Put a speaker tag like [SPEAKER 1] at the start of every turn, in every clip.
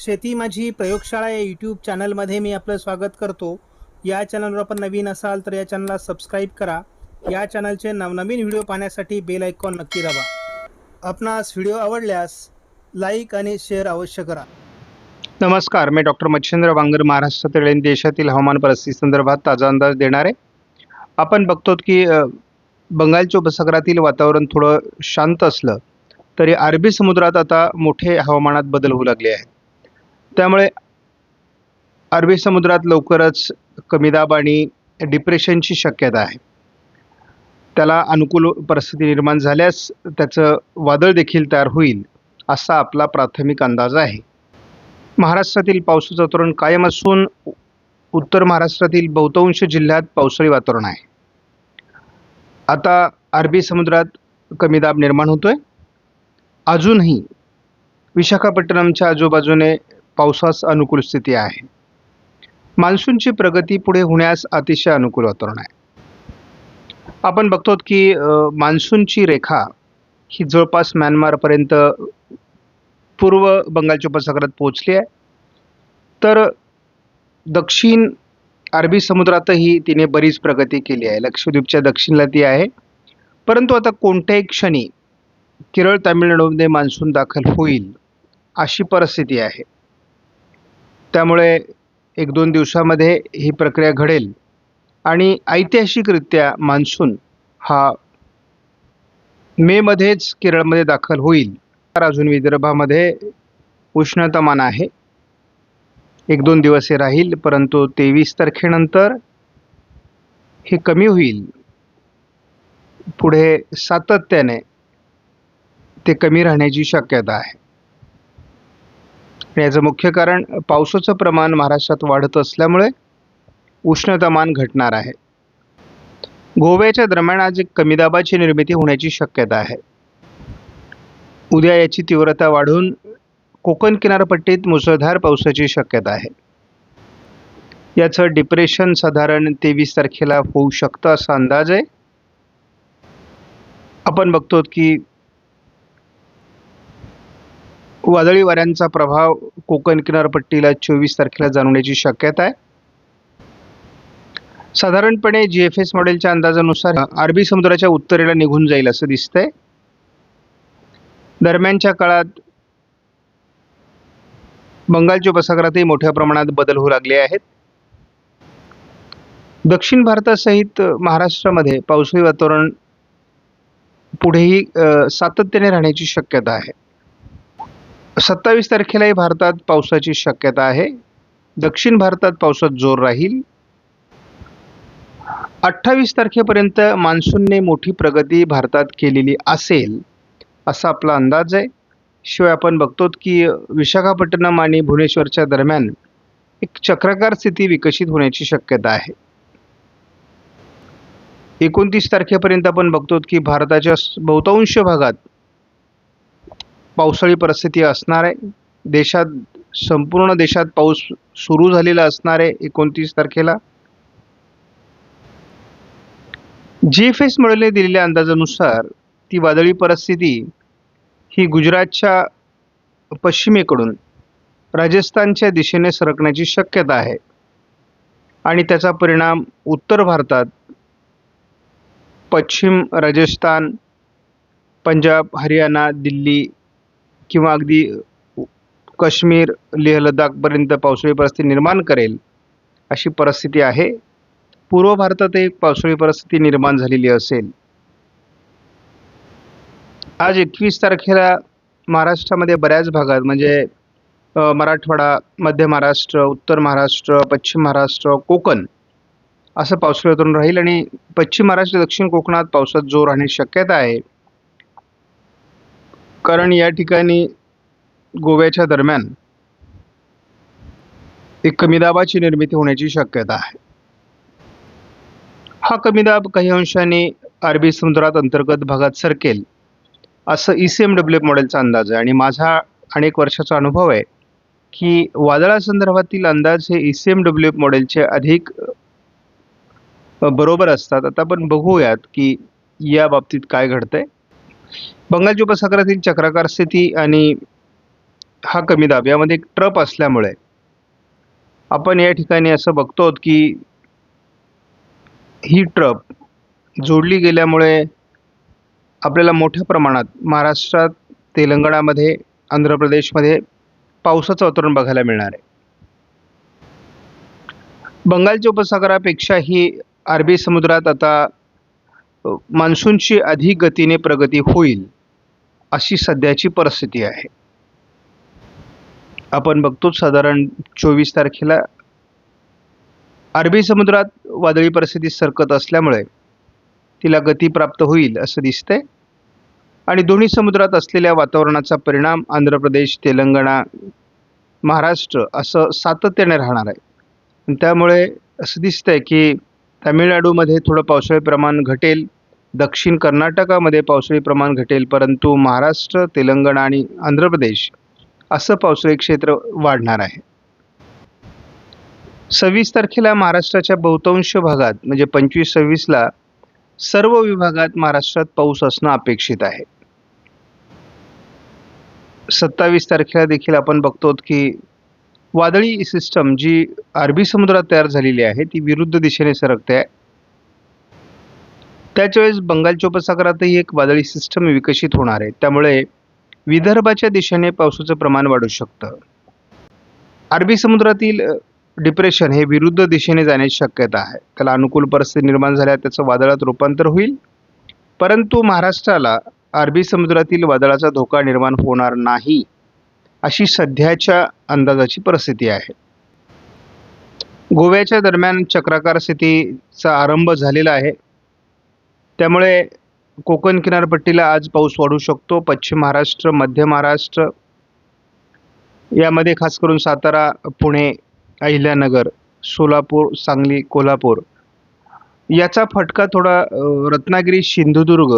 [SPEAKER 1] शेती माझी प्रयोगशाळा या यूट्यूब चॅनलमध्ये मी आपलं स्वागत करतो. या चॅनलवर आपण नवीन असाल तर या चॅनलला सबस्क्राईब करा. या चॅनलचे नवनवीन व्हिडिओ पाहण्यासाठी बेल आयकॉन नक्की दाबा. आपणास व्हिडिओ आवडल्यास लाईक आणि शेअर अवश्य करा.
[SPEAKER 2] नमस्कार मी डॉक्टर मच्छिंद्र वांगर महाराष्ट्रातील आणि देशातील हवामान परिस्थिती संदर्भात ताजा अंदाज देणार. आहे आपण बघतो की बंगालच्या उपसागरातील वातावरण थोडं शांत असलं तरी अरबी समुद्रात आता मोठे हवामानात बदल होऊ लागले आहेत. त्यामुळे अरबी समुद्रात लवकरच कमी दाब आणि डिप्रेशनची शक्यता आहे. त्याला अनुकूल परिस्थिती निर्माण झाल्यास त्याचं वादळ देखील तयार होईल असा आपला प्राथमिक अंदाज आहे. महाराष्ट्रातील पावसाचं वातावरण कायम असून उत्तर महाराष्ट्रातील बहुतांश जिल्ह्यात पावसाळी वातावरण आहे. आता अरबी समुद्रात कमी दाब निर्माण होतोय. अजूनही विशाखापट्टणमच्या आजूबाजूने पावसास अनुकूल स्थिती आहे. मान्सूनची प्रगती पुढे होण्यास अतिशय अनुकूल वातावरण आहे. आपण बघतो की मान्सूनची रेखा ही जवळपास म्यानमारपर्यंत पूर्व बंगालच्या उपसागरात पोहोचली आहे. तर दक्षिण अरबी समुद्रातही तिने बरीच प्रगती केली आहे. लक्षद्वीपच्या दक्षिणला ती आहे. परंतु आता कोणत्याही क्षणी केरळ तामिळनाडूमध्ये मान्सून दाखल होईल अशी परिस्थिती आहे. त्यामुळे एक दोन दिवसामध्ये ही प्रक्रिया घडेल. आणि ऐतिहासिकरित्या मान्सून हा मेमध्येच केरळमध्ये दाखल होईल. तर अजून विदर्भामध्ये उष्णतामान आहे. एक दोन दिवस हे राहील परंतु तेवीस तारखेनंतर हे कमी होईल. पुढे सातत्याने ते कमी राहण्याची शक्यता आहे. याचं मुख्य कारण पावसाचं प्रमाण महाराष्ट्रात वाढत असल्यामुळे उष्णतामान घटणार आहे. गोव्याच्या दरम्यान आज एक कमी दाबाची निर्मिती होण्याची शक्यता आहे. उद्या याची तीव्रता वाढून कोकण किनारपट्टीत मुसळधार पावसाची शक्यता आहे. याचं डिप्रेशन साधारण तेवीस तारखेला होऊ शकतं असा अंदाज आहे. आपण बघतो की वादळी वाऱ्यांचा प्रभाव कोकण किनारपट्टीला चोवीस तारखेला जाणवण्याची शक्यता आहे. साधारणपणे जी एफ एस मॉडेलच्या अंदाजानुसार अरबी समुद्राच्या उत्तरेला निघून जाईल असं दिसतंय. दरम्यानच्या काळात बंगालच्या उपसागरातही मोठ्या प्रमाणात बदल होऊ लागले आहेत. दक्षिण भारतासहित महाराष्ट्रामध्ये पावसाळी वातावरण पुढेही सातत्याने राहण्याची शक्यता आहे. सत्तावीस तारखेलाही भारतात पावसाची शक्यता आहे. दक्षिण भारतात पावसात जोर राहील. अठ्ठावीस तारखेपर्यंत मान्सूनने मोठी प्रगती भारतात केलेली असेल असा आपला अंदाज आहे. शिवाय आपण बघतो की विशाखापट्टणम आणि भुवनेश्वरच्या दरम्यान एक चक्राकार स्थिती विकसित होण्याची शक्यता आहे. एकोणतीस तारखेपर्यंत आपण बघतो की भारताच्या बहुतांश भागात पावसाळी परिस्थिती असणार आहे देशात संपूर्ण देशात पाऊस सुरू झालेला असणार आहे एकोणतीस तारखेला जी एफ एस मॉडेलने दिलेल्या अंदाजानुसार ती वादळी परिस्थिती ही गुजरातच्या पश्चिमेकडून राजस्थानच्या दिशेने सरकण्याची शक्यता आहे. आणि त्याचा परिणाम उत्तर भारतात पश्चिम राजस्थान पंजाब हरियाणा दिल्ली किंवा अगदी काश्मीर लेह लडाखपर्यंत पावसाळी परिस्थिती निर्माण करेल अशी परिस्थिती आहे. पूर्व भारतात एक पावसाळी परिस्थिती निर्माण झालेली असेल. आज एकवीस तारखेला महाराष्ट्रामध्ये बऱ्याच भागात म्हणजे मराठवाडा मध्य महाराष्ट्र उत्तर महाराष्ट्र पश्चिम महाराष्ट्र कोकण असं पावसाळी राहील आणि पश्चिम महाराष्ट्र दक्षिण कोकणात पावसात जोर राहण्याची शक्यता आहे. कारण या ठिकाणी गोव्याच्या दरम्यान एक कमी दाबाची निर्मिती होण्याची शक्यता आहे. हा कमी दाब काही अंशाने अरबी समुद्रात अंतर्गत भागात सरकेल असं ई सी एम डब्ल्यू मॉडेलचा अंदाज आहे. आणि माझा अनेक वर्षाचा अनुभव आहे की वादळासंदर्भातील अंदाज हे ई सी एम डब्ल्यू मॉडेलचे अधिक बरोबर असतात. आता आपण बघूयात की या बाबतीत काय घडतंय. बंगालच्या उपसागरातील चक्राकार स्थिती आणि हा कमी दाब यामध्ये एक ट्रप असल्यामुळे आपण या ठिकाणी असं बघतो की ही ट्रप जोडली गेल्यामुळे आपल्याला मोठ्या प्रमाणात महाराष्ट्रात तेलंगणामध्ये आंध्र प्रदेशमध्ये पावसाचं वातावरण बघायला मिळणार आहे. बंगालच्या उपसागरापेक्षाही अरबी समुद्रात आता मान्सूनची अधिक गतीने प्रगती होईल अशी सध्याची परिस्थिती आहे. आपण बघतो साधारण चोवीस तारखेला अरबी समुद्रात वादळी परिस्थिती सरकत असल्यामुळे तिला गती प्राप्त होईल असं दिसतंय. आणि दोन्ही समुद्रात असलेल्या वातावरणाचा परिणाम आंध्र प्रदेश तेलंगणा महाराष्ट्र असं सातत्याने राहणार आहे. त्यामुळे असं दिसतंय की तामिळनाडूमध्ये थोडं पावसाळी प्रमाण घटेल. दक्षिण कर्नाटकामध्ये पावसाळी प्रमाण घटेल परंतु महाराष्ट्र तेलंगणा आणि आंध्र प्रदेश असं पावसाळी क्षेत्र वाढणार आहे. सव्वीस तारखेला महाराष्ट्राच्या बहुतांश भागात म्हणजे पंचवीस सव्वीसला सर्व विभागात महाराष्ट्रात पाऊस असणं अपेक्षित आहे. सत्तावीस तारखेला देखील आपण बघतो की वादळी सिस्टम जी अरबी समुद्रात तयार झालेली आहे ती विरुद्ध दिशेने सरकते आहे. त्याच वेळेस बंगालच्या उपसागरातही एक वादळी सिस्टम विकसित होणार आहे. त्यामुळे विदर्भाच्या दिशेने पावसाचं प्रमाण वाढू शकतं. अरबी समुद्रातील डिप्रेशन हे विरुद्ध दिशेने जाण्याची शक्यता आहे. त्याला अनुकूल परिस्थिती निर्माण झाल्या त्याचं वादळात रूपांतर होईल. परंतु महाराष्ट्राला अरबी समुद्रातील वादळाचा धोका निर्माण होणार नाही. अशी सध्याच्या अंदाजाची परिस्थिती आहे. गोव्याच्या दरम्यान चक्राकार स्थितीचा आरंभ झालेला आहे. त्यामुळे कोकण किनारपट्टीला आज पाऊस वाढू शकतो. पश्चिम महाराष्ट्र मध्य महाराष्ट्र यामध्ये खास करून सातारा पुणे अहिल्यानगर सोलापूर सांगली कोल्हापूर याचा फटका थोडा रत्नागिरी सिंधुदुर्ग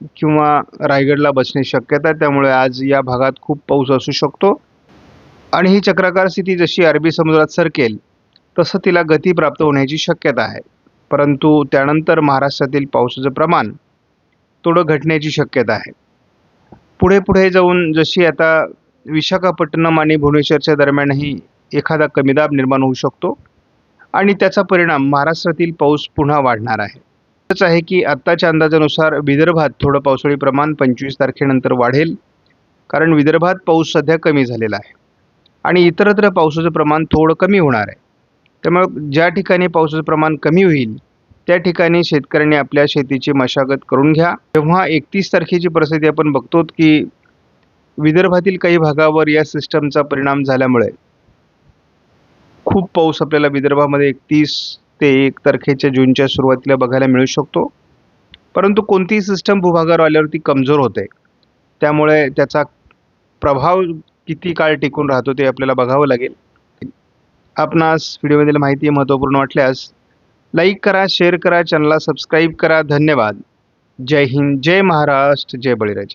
[SPEAKER 2] किंवा रायगडला बसण्याची शक्यता आहे त्यामुळे आज या भागात खूप पाऊस असू शकतो. आणि ही चक्राकार स्थिती जशी अरबी समुद्रात सरकेल तसं तिला गती प्राप्त होण्याची शक्यता आहे. परंतु त्यानंतर महाराष्ट्रातील पावसाचं प्रमाण थोडं घटण्याची शक्यता आहे. पुढे पुढे जाऊन जशी आता विशाखापट्टणम आणि भुवनेश्वरच्या दरम्यानही एखादा कमी दाब निर्माण होऊ शकतो. आणि त्याचा परिणाम महाराष्ट्रातील पाऊस पुन्हा वाढणार आहे. तसंच आहे की आत्ताच्या अंदाजानुसार विदर्भात थोडं पावसाळी प्रमाण पंचवीस तारखेनंतर वाढेल कारण विदर्भात पाऊस सध्या कमी झालेला आहे. आणि इतरत्र पावसाचं प्रमाण थोडं कमी होणार आहे. त्यामुळे ज्या ठिकाणी पावसाचं प्रमाण कमी होईल त्या ठिकाणी शेतकऱ्यांनी आपल्या शेतीची मशागत करून घ्या. तेव्हा एकतीस तारखेची परिस्थिती आपण बघतो की विदर्भातील काही भागावर या सिस्टमचा परिणाम झाल्यामुळे खूप पाऊस आपल्याला विदर्भामध्ये एकतीस ते एक तारखेच्या जूनच्या सुरुवातीला बघायला मिळू शकतो. परंतु कोणतीही सिस्टम भूभागावर आल्यावरती कमजोर होते. त्यामुळे त्याचा प्रभाव किती काळ टिकून राहतो ते आपल्याला बघावं लागेल. आपणास व्हिडिओमधील माहिती महत्त्वपूर्ण वाटल्यास लाईक करा शेअर करा चॅनलला सबस्क्राईब करा. धन्यवाद. जय हिंद जय महाराष्ट्र जय बळीराजा.